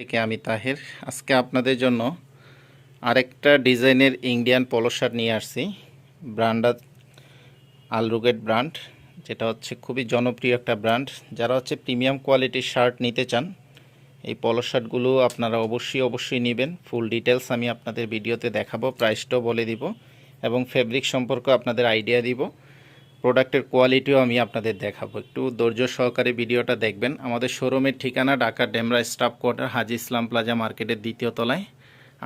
থেকে আমি তাহের। আজকে আপনাদের জন্য আরেকটা ডিজাইনের ইন্ডিয়ান পলো শার্ট নিয়ে আসছি ব্র্যান্ডা আলরুগেট ব্র্যান্ড, যেটা হচ্ছে খুবই জনপ্রিয় একটা ব্র্যান্ড। যারা হচ্ছে প্রিমিয়াম কোয়ালিটির শার্ট নিতে চান, এই পলো শার্টগুলো আপনারা অবশ্যই অবশ্যই নেবেন। ফুল ডিটেলস আমি আপনাদের ভিডিওতে দেখাবো, প্রাইসটাও বলে দিব এবং ফেব্রিক সম্পর্কে আপনাদের আইডিয়া দিব। প্রোডাক্টের কোয়ালিটিও আমি আপনাদের দেখাবো। একটু ধৈর্য সহকারে ভিডিওটা দেখবেন। আমাদের শোরুমের ঠিকানা Dhaka Demra staff quarter, Haji Islam plaza মার্কেটের দ্বিতীয় তলায়।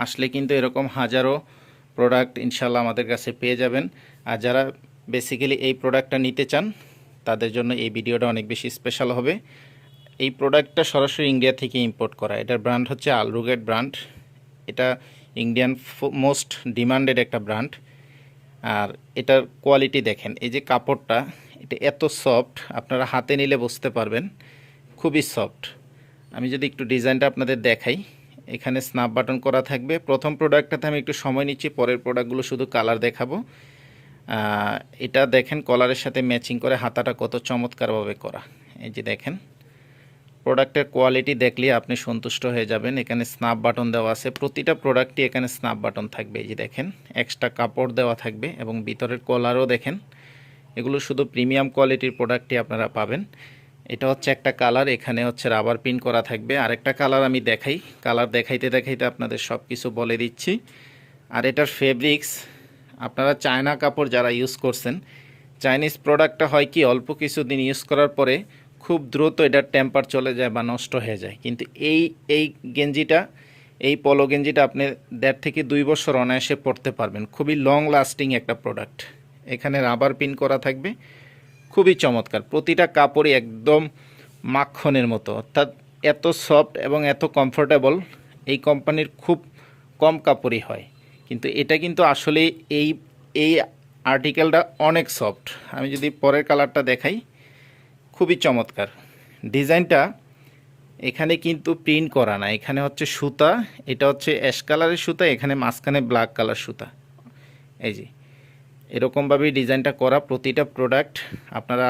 আসলে কিন্তু এরকম হাজারো প্রোডাক্ট ইনশাল্লাহ আমাদের কাছে পেয়ে যাবেন। আর যারা বেসিক্যালি এই প্রোডাক্টটা নিতে চান, তাদের জন্য এই ভিডিওটা অনেক বেশি স্পেশাল হবে। এই প্রোডাক্টটা সরাসরি ইন্ডিয়া থেকে ইম্পোর্ট করা। এটার ব্র্যান্ড হচ্ছে আলরুগেট ব্র্যান্ড এটা ইন্ডিয়ান মোস্ট ডিমান্ডেড একটা ব্র্যান্ড আর এটার কোয়ালিটি দেখেন, এই যে কাপড়টা, এটা এত সফট আপনারা হাতে নিলে বুঝতে পারবেন, খুবই সফট আমি যদি একটু ডিজাইনটা আপনাদের দেখাই, এখানে স্ন্যাপ বাটন করা থাকবে। প্রথম প্রোডাক্টটাতে আমি একটু সময় নিচ্ছি, পরের প্রোডাক্টগুলো শুধু কালার দেখাবো। এটা দেখেন কলারের সাথে ম্যাচিং করে হাতাটা কত চমৎকারভাবে করা। এই যে দেখেন প্রোডাক্টের কোয়ালিটি দেখলে আপনি সন্তুষ্ট হয়ে যাবেন। এখানে স্ন্যাপ বাটন দেওয়া আছে। প্রতিটা প্রোডাক্টই এখানে স্ন্যাপ বাটন থাকবে। এই যে দেখেন এক্সট্রা কাপড় দেওয়া থাকবে এবং ভিতরের কলারও দেখেন। এগুলো শুধু প্রিমিয়াম কোয়ালিটির প্রোডাক্টই আপনারা পাবেন। এটা হচ্ছে একটা কালার এখানে হচ্ছে রাবার পিন করা থাকবে। আরেকটা কালার আমি দেখাই। কালার দেখাইতে দেখাইতে আপনাদের সব কিছু বলে দিচ্ছি। আর এটার ফেব্রিক্স আপনারা চায়না কাপড় যারা ইউজ করছেন চাইনিজ প্রোডাক্টটা হয় কি, অল্প কিছুদিন ইউজ করার পরে খুব দ্রুত এটার টেম্পার চলে যায় বা নষ্ট হয়ে যায়। কিন্তু এই এই গেঞ্জিটা, এই পলো গেঞ্জিটা আপনি দেড় থেকে দুই বছর অনায়াসে পরতে পারবেন। খুবই লং লাস্টিং একটা প্রোডাক্ট এখানে রাবার পিন করা থাকবে। খুবই চমৎকার। প্রতিটা কাপড়ই একদম মাখনের মতো। অর্থাৎ এত সফট এবং এত কমফোর্টেবল এই কোম্পানির খুব কম কাপড়ই হয়। কিন্তু এটা কিন্তু আসলে এই এই আর্টিকেলটা অনেক সফট আমি যদি পরের কালারটা দেখাই খুবই চমৎকার। ডিজাইনটা এখানে কিন্তু প্রিন্ট করা না, এখানে হচ্ছে সুতা, এটা হচ্ছে অ্যাশ কালারের সুতা, এখানে মাঝখানে ব্ল্যাক কালার সুতা। এই যে, এরকমভাবেই ডিজাইনটা করা প্রতিটা প্রোডাক্ট আপনারা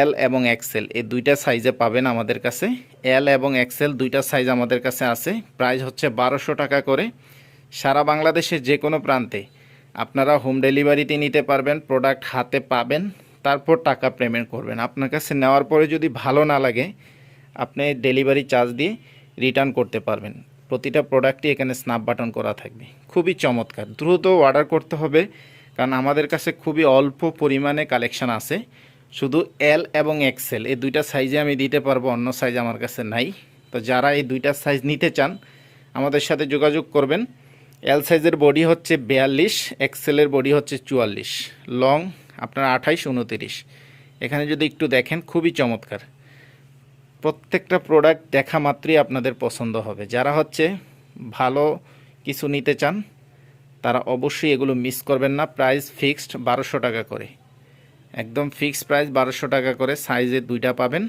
এল এবং এক্সেল এই দুইটা সাইজে পাবেন আমাদের কাছে। এল এবং এক্সেল দুইটা সাইজ আমাদের কাছে আছে প্রাইস হচ্ছে বারোশো টাকা করে। সারা বাংলাদেশের যে কোনো প্রান্তে আপনারা হোম ডেলিভারিতে নিতে পারবেন প্রোডাক্ট হাতে পাবেন। তারপর টাকা পেমেন্ট করবেন। আপনার কাছে নেওয়ার পরে যদি ভালো না লাগে, আপনি ডেলিভারি চার্জ দিয়ে রিটার্ন করতে পারবেন। প্রতিটা প্রোডাক্টই এখানে স্ন্যাপ বাটন করা থাকবে। খুবই চমৎকার। দ্রুত অর্ডার করতে হবে, কারণ আমাদের কাছে খুবই অল্প পরিমাণে কালেকশন আছে। শুধু এল এবং এক্সেল এই দুইটা সাইজে আমি দিতে পারব, অন্য সাইজ আমার কাছে নাই। তো যারা এই দুইটা সাইজ নিতে চান, আমাদের সাথে যোগাযোগ করবেন। এল সাইজের বডি হচ্ছে বিয়াল্লিশ এক্সেলের বডি হচ্ছে চুয়াল্লিশ। লং আপনার আঠাইশ উনতিরিশ। এখানে যদি একটু দেখেন, খুবই চমৎকার। প্রত্যেকটা প্রোডাক্ট দেখা মাত্রই আপনাদের পছন্দ হবে। যারা হচ্ছে ভালো কিছু নিতে চান, তারা অবশ্যই এগুলো মিস করবেন না। প্রাইস ফিক্সড বারোশো টাকা করে। একদম ফিক্সড প্রাইস বারোশো টাকা করে সাইজে দুইটা পাবেন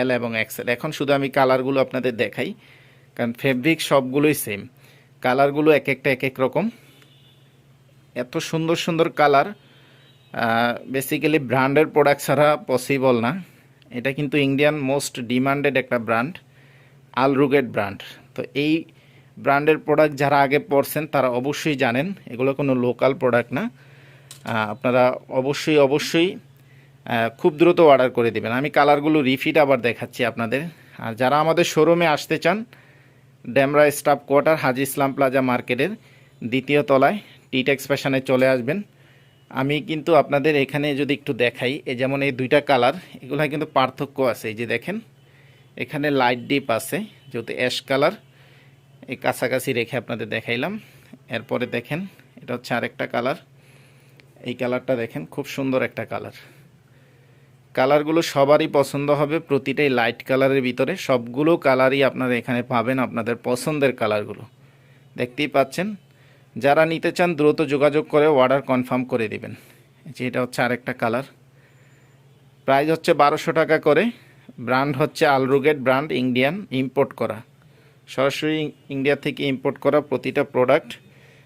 এল এবং এক্সেল এখন শুধু আমি কালারগুলো আপনাদের দেখাই, কারণ ফেব্রিক সবগুলোই সেম কালারগুলো এক একটা এক এক রকম। এত সুন্দর সুন্দর কালার বেসিক্যালি ব্র্যান্ডের প্রোডাক্ট ছাড়া পসিবল না। এটা কিন্তু ইন্ডিয়ান মোস্ট ডিমান্ডেড একটা ব্র্যান্ড আলরুগেট ব্র্যান্ড তো এই ব্র্যান্ডের প্রোডাক্ট যারা আগে পড়ছেন তারা অবশ্যই জানেন, এগুলো কোনো লোকাল প্রোডাক্ট না। আপনারা অবশ্যই অবশ্যই খুব দ্রুত অর্ডার করে দেবেন। আমি কালারগুলো রিফিট আবার দেখাচ্ছি আপনাদের। আর যারা আমাদের শোরুমে আসতে চান Demra staff quarter Haji Islam plaza মার্কেটের দ্বিতীয় তলায় টিটেক্স ফ্যাশনে চলে আসবেন। আমি কিন্তু আপনাদের এখানে যদি একটু দেখাই, এই যেমন এই দুইটা কালার এগুলো কিন্তু পার্থক্য আছে। এই যে দেখেন, এখানে লাইট ডিপ আছে, যেহেতু অ্যাশ কালার এই কাছাকাছি রেখে আপনাদের দেখাইলাম। এরপরে দেখেন, এটা হচ্ছে আরেকটা কালার। এই কালারটা দেখেন, খুব সুন্দর একটা কালার। কালারগুলো সবারই পছন্দ হবে, প্রতিটাই লাইট কালারের ভিতরে। সবগুলো কালারই আপনারা এখানে পাবেন আপনাদের পছন্দের কালারগুলো। দেখতেই পাচ্ছেন যারা নিতে চান, দ্রুত যোগাযোগ করে অর্ডার কনফার্ম করে দেবেন। যে এটা হচ্ছে আরেকটা কালার প্রাইস হচ্ছে বারোশো টাকা করে। ব্র্যান্ড হচ্ছে আলরুগেট ব্র্যান্ড ইন্ডিয়ান ইম্পোর্ট করা। সরাসরি ইন্ডিয়া থেকে ইম্পোর্ট করা প্রতিটা প্রোডাক্ট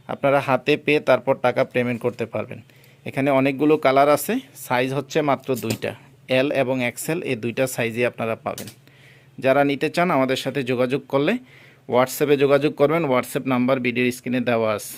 আপনারা হাতে পেয়ে তারপর টাকা পেমেন্ট করতে পারবেন। এখানে অনেকগুলো কালার আছে। সাইজ হচ্ছে মাত্র দুইটা। এল এবং এক্সেল এই দুইটা সাইজে আপনারা পাবেন। যারা নিতে চান, আমাদের সাথে যোগাযোগ করলে হোয়াটসঅ্যাপে যোগাযোগ করবেন। হোয়াটসঅ্যাপ নাম্বার ভিডিওর স্ক্রিনে দেওয়া আছে।